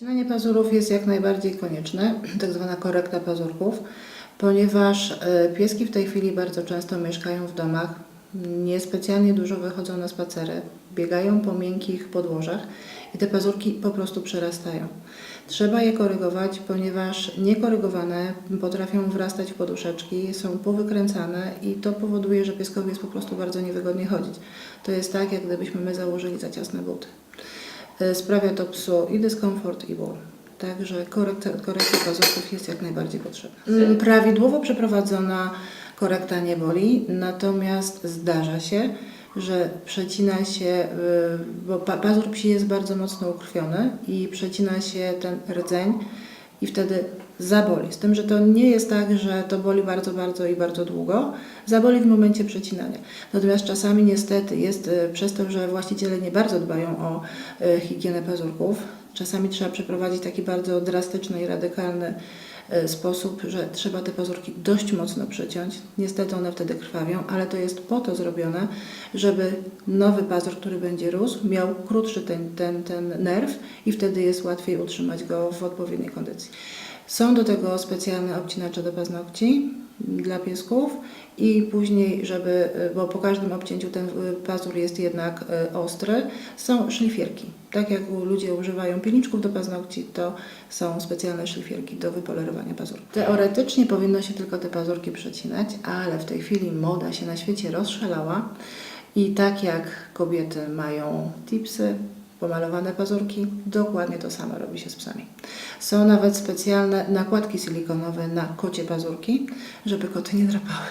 Odcinanie pazurów jest jak najbardziej konieczne, tak zwana korekta pazurków, ponieważ e, pieski w tej chwili bardzo często mieszkają w domach, niespecjalnie dużo wychodzą na spacery, biegają po miękkich podłożach i te pazurki po prostu przerastają. Trzeba je korygować, ponieważ niekorygowane potrafią wrastać w poduszeczki, są powykręcane i to powoduje, że pieskowi jest po prostu bardzo niewygodnie chodzić. To jest tak, jak gdybyśmy my założyli za ciasne buty. E, Sprawia to psu i dyskomfort, i ból. Także korekta, korekta pazurków jest jak najbardziej potrzebna. Mm, Prawidłowo przeprowadzona korekta nie boli, natomiast zdarza się, że przecina się, y, bo pa- pazur psi jest bardzo mocno ukrwiony i przecina się ten rdzeń i wtedy zaboli. Z tym, że to nie jest tak, że to boli bardzo, bardzo i bardzo długo. Zaboli w momencie przecinania. Natomiast czasami niestety jest y, przez to, że właściciele nie bardzo dbają o y, higienę pazurków. Czasami trzeba przeprowadzić taki bardzo drastyczny i radykalny sposób, że trzeba te pazurki dość mocno przeciąć. Niestety one wtedy krwawią, ale to jest po to zrobione, żeby nowy pazur, który będzie rósł, miał krótszy ten, ten, ten nerw i wtedy jest łatwiej utrzymać go w odpowiedniej kondycji. Są do tego specjalne obcinacze do paznokci dla piesków i później, żeby, bo po każdym obcięciu ten y, pazur jest jednak y, ostry, są szlifierki. Tak jak ludzie używają pilniczków do paznokci, to są specjalne szlifierki do wypolerowania pazurków. Teoretycznie powinno się tylko te pazurki przecinać, ale w tej chwili moda się na świecie rozszalała i tak jak kobiety mają tipsy, pomalowane pazurki, dokładnie to samo robi się z psami. Są nawet specjalne nakładki silikonowe na kocie pazurki, żeby koty nie drapały.